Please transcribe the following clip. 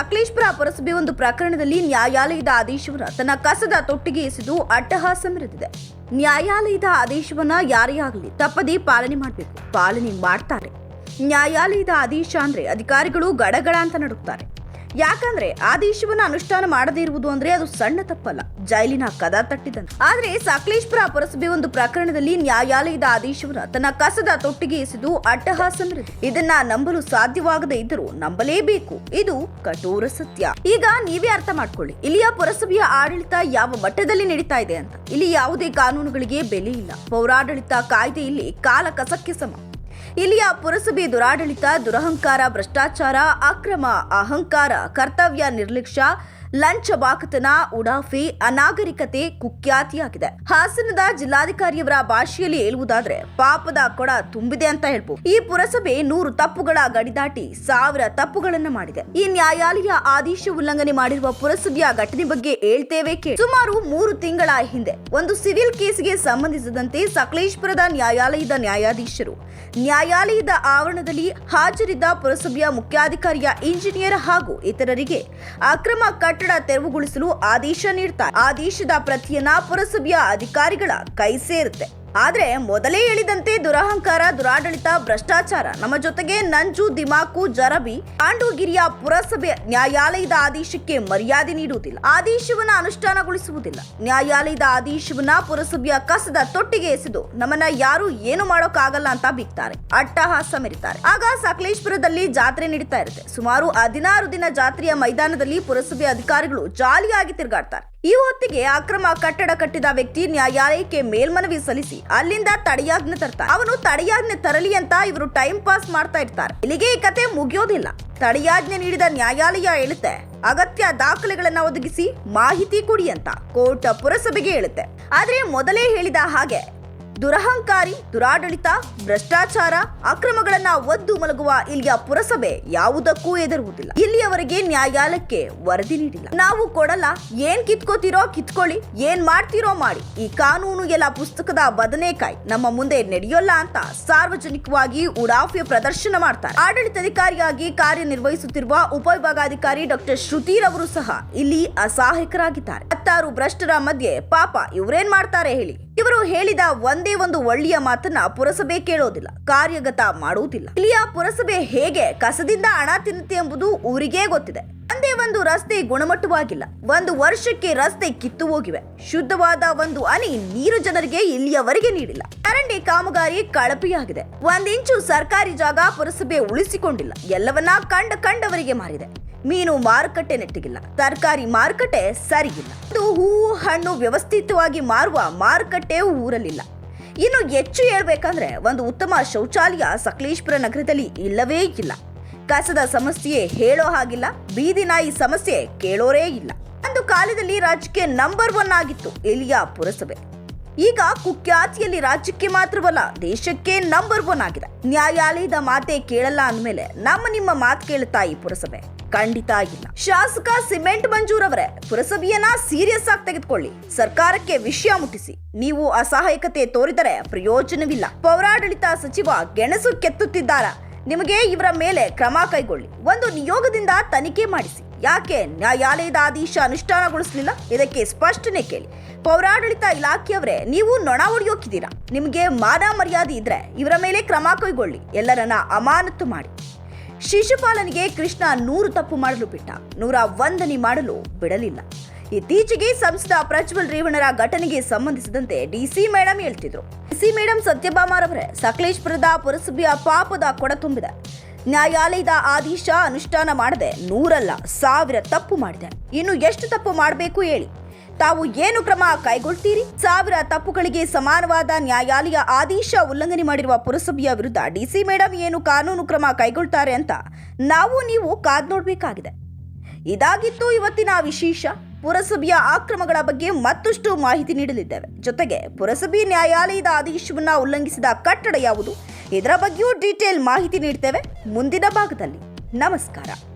ಸಕಲೇಶ್ಪುರ ಪುರಸಭೆ ಒಂದು ಪ್ರಕರಣದಲ್ಲಿ ನ್ಯಾಯಾಲಯದ ಆದೇಶವನ್ನ ತನ್ನ ಕಸದ ತೊಟ್ಟಿಗೆ ಎಸೆದು ಅಟ್ಟಹಾಸ ಮೆರೆದಿದೆ. ನ್ಯಾಯಾಲಯದ ಆದೇಶವನ್ನ ಯಾರೇ ಆಗಲಿ ತಪ್ಪದೇ ಪಾಲನೆ ಮಾಡಬೇಕು, ಪಾಲನೆ ಮಾಡ್ತಾರೆ. ನ್ಯಾಯಾಲಯದ ಆದೇಶ ಅಂದ್ರೆ ಅಧಿಕಾರಿಗಳು ಗಡಗಡ ಅಂತ ನಡುಕ್ತಾರೆ ಯಾಕಂದ್ರೆ ಆದೇಶವನ್ನ ಅನುಷ್ಠಾನ ಮಾಡದೇ ಇರುವುದು ಅಂದ್ರೆ ಅದು ಸಣ್ಣ ತಪ್ಪಲ್ಲ. ಜೈಲಿನ ಕದ ತಟ್ಟಿದಂತೆ. ಆದ್ರೆ ಸಕಲೇಶ್ಪುರ ಪುರಸಭೆ ಒಂದು ಪ್ರಕರಣದಲ್ಲಿ ನ್ಯಾಯಾಲಯದ ಆದೇಶವನ್ನ ತನ್ನ ಕಸದ ತೊಟ್ಟಿಗೆ ಎಸೆದು ಅಟ್ಟಹಾಸ ಇದನ್ನ ನಂಬಲು ಸಾಧ್ಯವಾಗದೇ ಇದ್ದರೂ ನಂಬಲೇಬೇಕು. ಇದು ಕಠೋರ ಸತ್ಯ. ಈಗ ನೀವೇ ಅರ್ಥ ಮಾಡ್ಕೊಳ್ಳಿ. ಇಲ್ಲಿಯ ಪುರಸಭೆಯ ಆಡಳಿತ ಯಾವ ಮಟ್ಟದಲ್ಲಿ ನಡೀತಾ ಇದೆ ಅಂತ. ಇಲ್ಲಿ ಯಾವುದೇ ಕಾನೂನುಗಳಿಗೆ ಬೆಲೆ ಇಲ್ಲ. ಪೌರಾಡಳಿತ ಕಾಯ್ದೆ ಇಲ್ಲಿ ಕಾಲ ಕಸಕ್ಕೆ ಸಮ. ಇಲ್ಲಿಯ ಪುರಸಭೆ ದುರಾಡಳಿತ ದುರಹಂಕಾರ ಭ್ರಷ್ಟಾಚಾರ ಅಕ್ರಮ ಅಹಂಕಾರ ಕರ್ತವ್ಯ ನಿರ್ಲಕ್ಷ್ಯ ಲಂಚ ಬಾಕತನ, ಉಡಾಫೆ, ಅನಾಗರಿಕತೆ ಕುಖ್ಯಾತಿಯಾಗಿದೆ. ಹಾಸನದ ಜಿಲ್ಲಾಧಿಕಾರಿಯವರ ಭಾಷೆಯಲ್ಲಿ ಹೇಳುವುದಾದ್ರೆ ಪಾಪದ ಕೊಡ ತುಂಬಿದೆ ಅಂತ ಹೇಳ್ಬೋದು. ಈ ಪುರಸಭೆ ನೂರು ತಪ್ಪುಗಳ ಗಡಿ ದಾಟಿ ಸಾವಿರ ತಪ್ಪುಗಳನ್ನ ಮಾಡಿದೆ. ಈ ನ್ಯಾಯಾಲಯ ಆದೇಶ ಉಲ್ಲಂಘನೆ ಮಾಡಿರುವ ಪುರಸಭೆಯ ಘಟನೆ ಬಗ್ಗೆ ಹೇಳ್ತೇವೆ ಸುಮಾರು ಮೂರು ತಿಂಗಳ ಹಿಂದೆ ಒಂದು ಸಿವಿಲ್ ಕೇಸ್ಗೆ ಸಂಬಂಧಿಸಿದಂತೆ ಸಕಲೇಶ್ಪುರದ ನ್ಯಾಯಾಲಯದ ನ್ಯಾಯಾಧೀಶರು ನ್ಯಾಯಾಲಯದ ಆವರಣದಲ್ಲಿ ಹಾಜರಿದ್ದ ಪುರಸಭೆಯ ಮುಖ್ಯಾಧಿಕಾರಿಯ ಇಂಜಿನಿಯರ್ ಹಾಗೂ ಇತರರಿಗೆ ಅಕ್ರಮ ಕಟ್ಟಡ ತೆರವುಗೊಳಿಸಲು ಆದೇಶ ನೀಡ್ತಾರೆ. ಆದೇಶದ ಪ್ರತಿಯನ್ನ ಪುರಸಭೆಯ ಅಧಿಕಾರಿಗಳ ಕೈ ಸೇರುತ್ತೆ. ಆದ್ರೆ ಮೊದಲೇ ಹೇಳಿದಂತೆ ದುರಹಂಕಾರ, ದುರಾಡಳಿತ, ಭ್ರಷ್ಟಾಚಾರ, ನಮ್ಮ ಜೊತೆಗೆ ನಂಜು, ದಿಮಾಕು, ಜರಬಿ, ಪಾಂಡುಗಿರಿಯ ಪುರಸಭೆ ನ್ಯಾಯಾಲಯದ ಆದೇಶಕ್ಕೆ ಮರ್ಯಾದೆ ನೀಡುವುದಿಲ್ಲ. ಆದೇಶವನ್ನ ಅನುಷ್ಠಾನಗೊಳಿಸುವುದಿಲ್ಲ. ನ್ಯಾಯಾಲಯದ ಆದೇಶವನ್ನ ಪುರಸಭೆಯ ಕಸದ ತೊಟ್ಟಿಗೆ ಎಸೆದು ನಮ್ಮನ್ನ ಯಾರು ಏನು ಮಾಡೋಕ್ಕಾಗಲ್ಲ ಅಂತ ಬಿಕ್ತಾರೆ ಅಟ್ಟಹಾಸ ಮೆರಿತಾರೆ. ಆಗ ಸಕಲೇಶ್ಪುರದಲ್ಲಿ ಜಾತ್ರೆ ನಡೀತಾ ಇರುತ್ತೆ. ಸುಮಾರು ಹದಿನಾರು ದಿನ ಜಾತ್ರೆಯ ಮೈದಾನದಲ್ಲಿ ಪುರಸಭೆ ಅಧಿಕಾರಿಗಳು ಜಾಲಿಯಾಗಿ ತಿರುಗಾಡ್ತಾರೆ. ಈ ಹೊತ್ತಿಗೆ ಅಕ್ರಮ ಕಟ್ಟಡ ಕಟ್ಟಿದ ವ್ಯಕ್ತಿ ನ್ಯಾಯಾಲಯಕ್ಕೆ ಮೇಲ್ಮನವಿ ಸಲ್ಲಿಸಿ ಅಲ್ಲಿಂದ ತಡೆಯಾಜ್ಞೆ ತರ್ತಾರೆ ಅವನು ತಡೆಯಾಜ್ಞೆ ತರಲಿ ಅಂತ ಇವರು ಟೈಮ್ ಪಾಸ್ ಮಾಡ್ತಾ ಇರ್ತಾರೆ. ಇಲ್ಲಿಗೆ ಈ ಕತೆ ಮುಗಿಯೋದಿಲ್ಲ. ತಡೆಯಾಜ್ಞೆ ನೀಡಿದ ನ್ಯಾಯಾಲಯ ಹೇಳುತ್ತೆ, ಅಗತ್ಯ ದಾಖಲೆಗಳನ್ನ ಒದಗಿಸಿ ಮಾಹಿತಿ ಕೊಡಿ ಅಂತ ಕೋರ್ಟ್ ಪುರಸಭೆಗೆ ಹೇಳುತ್ತೆ. ಆದ್ರೆ ಮೊದಲೇ ಹೇಳಿದ ಹಾಗೆ ದುರಹಂಕಾರಿ, ದುರಾಡಳಿತ, ಭ್ರಷ್ಟಾಚಾರ, ಅಕ್ರಮಗಳನ್ನ ಒದ್ದು ಮಲಗುವ ಇಲ್ಲಿಯ ಪುರಸಭೆ ಯಾವುದಕ್ಕೂ ಎದುರುವುದಿಲ್ಲ ಇಲ್ಲಿಯವರೆಗೆ ನ್ಯಾಯಾಲಯಕ್ಕೆ ವರದಿ ನೀಡಿಲ್ಲ. ನಾವು ಕೊಡಲ್ಲ, ಏನ್ ಕಿತ್ಕೋತಿರೋ ಕಿತ್ಕೊಳ್ಳಿ, ಏನ್ ಮಾಡ್ತಿರೋ ಮಾಡಿ. ಈ ಕಾನೂನು ಎಲ್ಲ ಪುಸ್ತಕದ ಬದನೆಕಾಯಿ. ನಮ್ಮ ಮುಂದೆ ನಡೆಯೋಲ್ಲ ಅಂತ ಸಾರ್ವಜನಿಕವಾಗಿ ಉಡಾಫೆ ಪ್ರದರ್ಶನ ಮಾಡ್ತಾರೆ. ಆಡಳಿತಾಧಿಕಾರಿಯಾಗಿ ಕಾರ್ಯನಿರ್ವಹಿಸುತ್ತಿರುವ ಉಪವಿಭಾಗಾಧಿಕಾರಿ ಡಾಕ್ಟರ್ ಶ್ರುತಿರವರು ಸಹ ಇಲ್ಲಿ ಅಸಹಾಯಕರಾಗಿದ್ದಾರೆ. ಹತ್ತಾರು ಭ್ರಷ್ಟರ ಮಧ್ಯೆ ಪಾಪ ಇವರೇನ್ ಮಾಡ್ತಾರೆ ಹೇಳಿ? ಇವರು ಹೇಳಿದ ಒಂದೇ ಒಂದು ಒಳ್ಳೆಯ ಮಾತನ್ನ ಪುರಸಭೆ ಕೇಳೋದಿಲ್ಲ, ಕಾರ್ಯಗತ ಮಾಡುವುದಿಲ್ಲ. ಇಲ್ಲಿಯ ಪುರಸಭೆ ಹೇಗೆ ಕಸದಿಂದ ಹಣ ತಿನ್ನುತ್ತೆ ಎಂಬುದು ಊರಿಗೇ ಗೊತ್ತಿದೆ. ಒಂದೇ ಒಂದು ರಸ್ತೆ ಗುಣಮಟ್ಟವಾಗಿಲ್ಲ, ಒಂದು ವರ್ಷಕ್ಕೆ ರಸ್ತೆ ಕಿತ್ತು ಹೋಗಿವೆ. ಶುದ್ಧವಾದ ಒಂದು ಅನಿ ನೀರು ಜನರಿಗೆ ಇಲ್ಲಿಯವರೆಗೆ ನೀಡಿಲ್ಲ. ಚರಂಡಿ ಕಾಮಗಾರಿ ಕಳಪೆಯಾಗಿದೆ. ಒಂದಿಂಚು ಸರ್ಕಾರಿ ಜಾಗ ಪುರಸಭೆ ಉಳಿಸಿಕೊಂಡಿಲ್ಲ. ಎಲ್ಲವನ್ನ ಕಂಡ ಕಂಡವರಿಗೆ ಮಾರಿದೆ. ಮೀನು ಮಾರುಕಟ್ಟೆ ನೆಟ್ಟಿಗಿಲ್ಲ. ತರಕಾರಿ ಮಾರುಕಟ್ಟೆ ಸರಿಯಿಲ್ಲ ಇದು ಹೂವು ಹಣ್ಣು ವ್ಯವಸ್ಥಿತವಾಗಿ ಮಾರುವ ಮಾರುಕಟ್ಟೆ ಊರಲ್ಲಿಲ್ಲ. ಇನ್ನು ಹೆಚ್ಚು ಹೇಳ್ಬೇಕಂದ್ರೆ ಒಂದು ಉತ್ತಮ ಶೌಚಾಲಯ ಸಕಲೇಶ್ಪುರ ನಗರದಲ್ಲಿ ಇಲ್ಲವೇ ಇಲ್ಲ. ಕಸದ ಸಮಸ್ಯೆ ಹೇಳೋ ಹಾಗಿಲ್ಲ. ಬೀದಿ ನಾಯಿ ಸಮಸ್ಯೆ ಕೇಳೋರೇ ಇಲ್ಲ. ಒಂದು ಕಾಲದಲ್ಲಿ ರಾಜ್ಯಕ್ಕೆ ನಂಬರ್ ಒನ್ ಆಗಿತ್ತು ಇಲ್ಲಿಯ ಪುರಸಭೆ. ಈಗ ಕುಖ್ಯಾತಿಯಲ್ಲಿ ರಾಜ್ಯಕ್ಕೆ ಮಾತ್ರವಲ್ಲ, ದೇಶಕ್ಕೆ ನಂಬರ್ ಒನ್ ಆಗಿದೆ. ನ್ಯಾಯಾಲಯದ ಮಾತೆ ಕೇಳಲ್ಲ ಅಂದ್ಮೇಲೆ ನಮ್ಮ ನಿಮ್ಮ ಮಾತು ಕೇಳುತ್ತಾ ಈ ಪುರಸಭೆ? ಖಂಡಿತ ಇಲ್ಲ. ಶಾಸಕ ಸಿಮೆಂಟ್ ಮಂಜೂರ್ ಅವರೇ, ಪುರಸಭೆಯನ್ನ ಸೀರಿಯಸ್ ಆಗಿ ತೆಗೆದುಕೊಳ್ಳಿ. ಸರ್ಕಾರಕ್ಕೆ ವಿಷಯ ಮುಟ್ಟಿಸಿ. ನೀವು ಅಸಹಾಯಕತೆ ತೋರಿದರೆ ಪ್ರಯೋಜನವಿಲ್ಲ. ಪೌರಾಡಳಿತ ಸಚಿವ ಗೆಣಸು ಕೆತ್ತುತ್ತಿದ್ದಾರ? ನಿಮಗೆ ಇವರ ಮೇಲೆ ಕ್ರಮ ಕೈಗೊಳ್ಳಿ. ಒಂದು ನಿಯೋಗದಿಂದ ತನಿಖೆ ಮಾಡಿಸಿ. ಯಾಕೆ ನ್ಯಾಯಾಲಯದ ಆದೇಶ ಅನುಷ್ಠಾನಗೊಳಿಸಲಿಲ್ಲ? ಇದಕ್ಕೆ ಸ್ಪಷ್ಟನೆ ಕೇಳಿ. ಪೌರಾಡಳಿತ ಇಲಾಖೆಯವರೇ, ನೀವು ನೊಣ ಹೊಡೆಯೋಕಿದ್ದೀರಾ? ನಿಮಗೆ ಮಾನ ಮರ್ಯಾದೆ ಇದ್ರೆ ಇವರ ಮೇಲೆ ಕ್ರಮ ಕೈಗೊಳ್ಳಿ. ಎಲ್ಲರನ್ನ ಅಮಾನತು ಮಾಡಿ. ಶಿಶುಪಾಲನಿಗೆ ಕೃಷ್ಣ ನೂರು ತಪ್ಪು ಮಾಡಲು ಬಿಟ್ಟ. ನೂರ ಒಂದನಿ ಮಾಡಲು ಬಿಡಲಿಲ್ಲ. ಇತ್ತೀಚೆಗೆ ಸಂಸದ ಪ್ರಜ್ವಲ್ ರೇವಣರ ಘಟನೆಗೆ ಸಂಬಂಧಿಸಿದಂತೆ ಡಿಸಿ ಮೇಡಮ್ ಹೇಳ್ತಿದ್ರು. ಡಿಸಿ ಮೇಡಮ್ ಸತ್ಯಭಾಮಾರವರೇ, ಸಕಲೇಶ್ಪುರದ ಪುರಸಭೆಯ ಪಾಪದ ಕೊಡ ತುಂಬಿದೆ. ನ್ಯಾಯಾಲಯದ ಆದೇಶ ಅನುಷ್ಠಾನ ಮಾಡದೆ ನೂರಲ್ಲ ಸಾವಿರ ತಪ್ಪು ಮಾಡಿದೆ. ಇನ್ನು ಎಷ್ಟು ತಪ್ಪು ಮಾಡಬೇಕು ಹೇಳಿ? ತಾವು ಏನು ಕ್ರಮ ಕೈಗೊಳ್ತೀರಿ? ಸಾವಿರ ತಪ್ಪುಗಳಿಗೆ ಸಮಾನವಾದ ನ್ಯಾಯಾಲಯ ಆದೇಶ ಉಲ್ಲಂಘನೆ ಮಾಡಿರುವ ಪುರಸಭೆಯ ವಿರುದ್ಧ ಡಿಸಿ ಮೇಡಮ್ ಏನು ಕಾನೂನು ಕ್ರಮ ಕೈಗೊಳ್ತಾರೆ ಅಂತ ನಾವು ನೀವು ಕಾದ್ ನೋಡಬೇಕಾಗಿದೆ. ಇದಾಗಿತ್ತು ಇವತ್ತಿನ ವಿಶೇಷ. ಪುರಸಭೆಯ ಆಕ್ರಮಗಳ ಬಗ್ಗೆ ಮತ್ತಷ್ಟು ಮಾಹಿತಿ ನೀಡಲಿದ್ದೇವೆ. ಜೊತೆಗೆ ಪುರಸಭೆ ನ್ಯಾಯಾಲಯದ ಆದೇಶವನ್ನು ಉಲ್ಲಂಘಿಸಿದ ಕಟ್ಟಡ ಯಾವುದು? ಇದರ ಬಗ್ಗೆಯೂ ಡೀಟೇಲ್ ಮಾಹಿತಿ ನೀಡ್ತೇವೆ ಮುಂದಿನ ಭಾಗದಲ್ಲಿ. ನಮಸ್ಕಾರ.